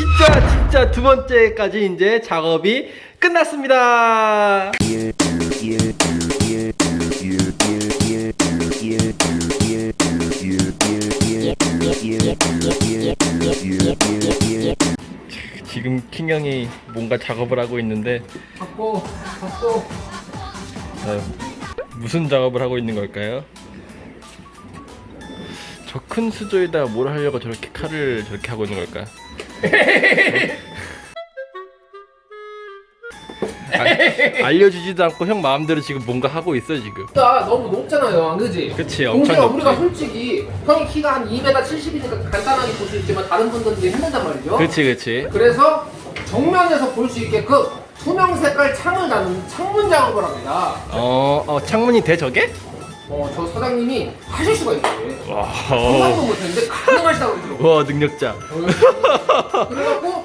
진짜 진짜 두 번째까지 이제 작업이 끝났습니다. 지금 킹 형이 뭔가 작업을 하고 있는데 받고 받고 어, 무슨 작업을 하고 있는 걸까요? 저 큰 수조에다 뭘 하려고 저렇게 칼을 저렇게 하고 있는 걸까? 아, 알려주지도 않고 형 마음대로 지금 뭔가 하고 있어 지금. 나 너무 높잖아요, 그지? 그치, 엄청 동생아, 높지. 우리가 솔직히 형이 키가 한 2m 70이니까 간단하게 볼 수 있지만 다른 분들은 힘든단 말이죠. 그렇지 그렇지. 그래서 정면에서 볼 수 있게끔 투명 색깔 창을 다는 창문 작업을 합니다. 어, 어 창문이 돼 저게? 어, 저 사장님이 하실 수가 있어요. 와, 상상도 못했는데 가능하시다고 그러더라고요. 와 능력자. 그래갖고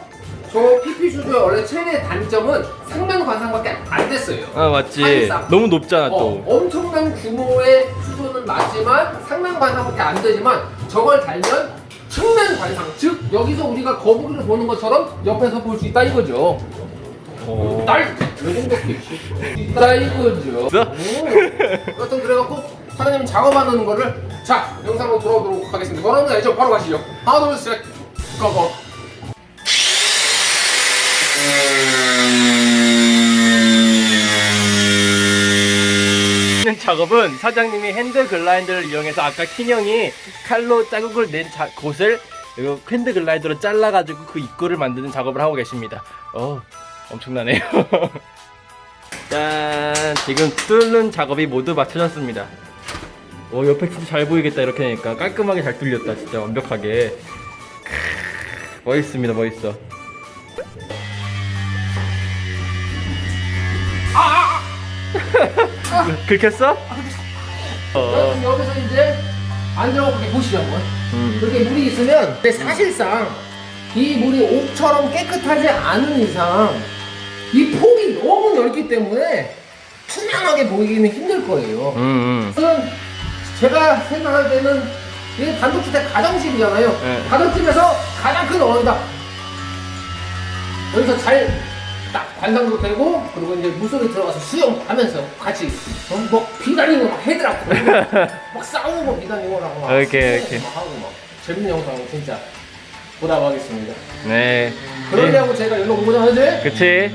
저 PP 슈즈의 원래 최대 단점은 상면 관상밖에 안 됐어요. 아 맞지. 사실상. 너무 높잖아 어, 또. 엄청난 규모의 수조는 맞지만 상면 관상밖에 안 되지만 저걸 달면 측면 관상 즉 여기서 우리가 거북이를 보는 것처럼 옆에서 볼 수 있다 이거죠. 어. 딸 요정도 있다 이거죠. 있어? 오. 여튼 그래갖고 사장님이 작업하는 거를 자 영상으로 돌아오도록 하겠습니다. 거 알죠? 바로 가시죠. 하나 둘셋 고고. 작업은 사장님이 핸드 글라이더를 이용해서 아까 킹형이 칼로 자국을 낸 자- 곳을 이거 핸드 글라이더로 잘라가지고 그 입구를 만드는 작업을 하고 계십니다. 어, 엄청나네요. 짠, 지금 뚫는 작업이 모두 마쳐졌습니다. 오, 옆에 진짜 잘 보이겠다 이렇게 하니까 깔끔하게 잘 뚫렸다 진짜 완벽하게. 크으, 멋있습니다, 멋있어. 긁혔어? 어, 여튼 여기서 이제 안 들어가고 이렇게 보시죠 한번. 음. 이렇게 물이 있으면 근데 사실상 이 물이 옥처럼 깨끗하지 않은 이상 이 폭이 너무 넓기 때문에 투명하게 보이기는 힘들 거예요. 음, 음. 저는 제가 생각할 때는 이게 단독주택 가정집이잖아요. 네. 가정집에서 가장 큰 어이다. 여기서 잘 딱 관상도 되고 그리고 이제 물속에 들어가서 수영하면서 같이 어, 뭐 비다니고 막 해더라고. 막 싸우고 비다니고 막 오케이, 오케이. 막 하고 막 재밌는 영상 진짜 보도록 하겠습니다. 네. 그러려고 제가 여기로 온 거잖아요. 그치?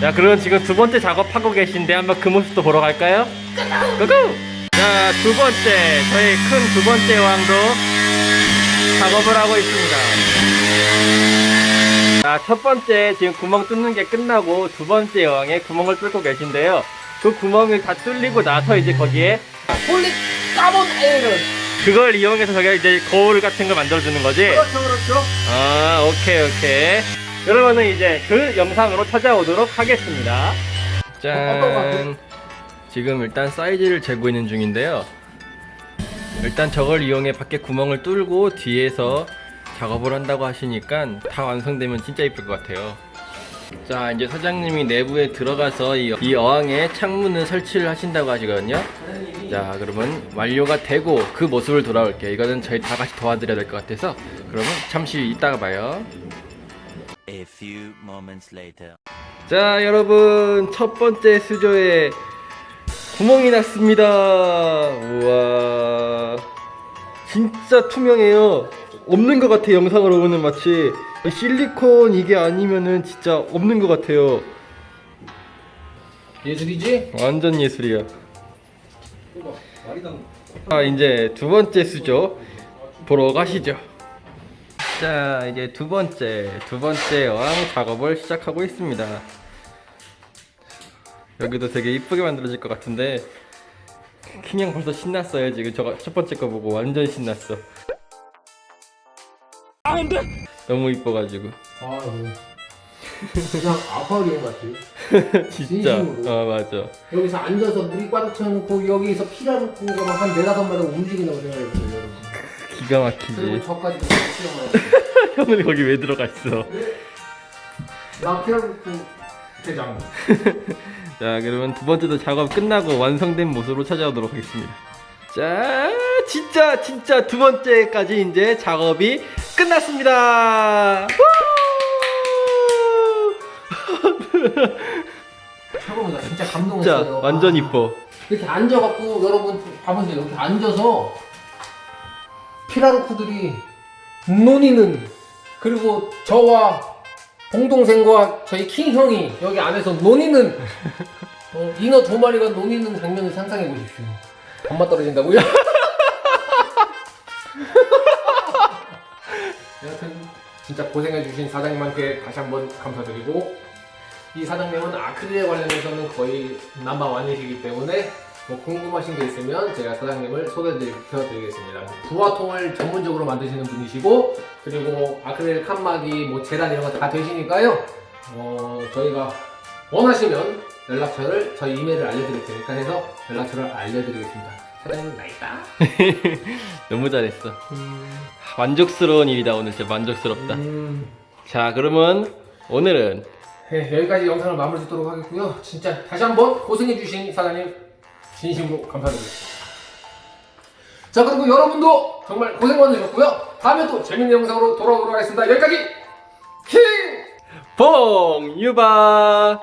자, 그럼 지금 두 번째 작업하고 계신데 한번 그 모습도 보러 갈까요? 고고! 자, 두 번째, 저희 큰 두 번째 왕도 작업을 하고 있습니다. 자, 첫 번째 지금 구멍 뚫는 게 끝나고 두 번째 여왕에 구멍을 뚫고 계신데요. 그 구멍을 다 뚫리고 나서 이제 거기에 폴리 까본 에이를 그걸 이용해서 저기가 이제 거울 같은 거 만들어주는 거지? 그렇죠 그렇죠. 아, 오케이, 오케이. 그러면은 이제 그 영상으로 찾아오도록 하겠습니다. 짠. 지금 일단 사이즈를 재고 있는 중인데요. 일단 저걸 이용해 밖에 구멍을 뚫고 뒤에서 작업을 한다고 하시니까 다 완성되면 진짜 이쁠 것 같아요. 자, 이제 사장님이 내부에 들어가서 이, 이 어항에 창문을 설치를 하신다고 하시거든요. 자, 그러면 완료가 되고 그 모습을 돌아올게요. 이거는 저희 다 같이 도와드려야 될 것 같아서 그러면 잠시 이따가 봐요. A few moments later. 자, 여러분 첫 번째 수조에 구멍이 났습니다. 우와, 진짜 투명해요. 없는 것 같아 영상으로 보는 마치 이 실리콘 이게 아니면은 진짜 없는 것 같아요. 예술이지? 완전 예술이야. 아 이제 두 번째 수조 보러 가시죠. 자 이제 두 번째 두 번째 어항 작업을 시작하고 있습니다. 여기도 되게 이쁘게 만들어질 것 같은데 킹형 벌써 신났어요 지금 저거 첫 번째 거 보고 완전 신났어. 안돼. 너무 이뻐가지고 아, 그냥 아쿠아리움 같아. 진짜 진심으로. 어 맞아. 여기서 앉아서 물이 꽉 차놓고 여기서 피라를 푼 거만 한 네다섯 마리 움직인다고 생각해보세요, 여러분. 기가 그리고 막히지. 저까지 피라만. 형은 거기 왜 들어가 있어? 나 피라를 푼 대장. 자 그러면 두 번째도 작업 끝나고 완성된 모습으로 찾아오도록 하겠습니다. 자 진짜 진짜 두 번째까지 이제 작업이 끝났습니다. 최고다 진짜 감동했어요. 진짜 완전 아. 이뻐. 이렇게 앉아갖고 여러분 봐보세요. 이렇게 앉아서 피라르코들이 논의는 그리고 저와 동동생과 저희 킹 형이 여기 안에서 논이는 어, 잉어 두 마리가 논이는 장면을 상상해 보십시오. 밥맛 떨어진다고요? 여하튼 진짜 고생해 주신 사장님한테 다시 한번 감사드리고 이 사장님은 아크릴에 관련해서는 거의 남바원이시기 때문에 뭐 궁금하신 게 있으면 제가 사장님을 소개해드리겠습니다. 부화통을 전문적으로 만드시는 분이시고 그리고 아크릴 칸막이 뭐 재단 이런 거 다 되시니까요. 어 저희가 원하시면 연락처를 저희 이메일을 알려드릴 테니까 해서 연락처를 알려드리겠습니다. 사장님 나 있다. 너무 잘했어. 만족스러운 일이다 오늘 진짜 만족스럽다. 음, 자 그러면 오늘은 네, 여기까지 영상을 마무리 짓도록 하겠고요. 진짜 다시 한번 고생해주신 사장님 진심으로 감사드리겠습니다. 자 그리고 여러분도 정말 고생 많으셨고요. 다음에 또 재밌는 영상으로 돌아오도록 하겠습니다. 여기까지 킹! 봉 유바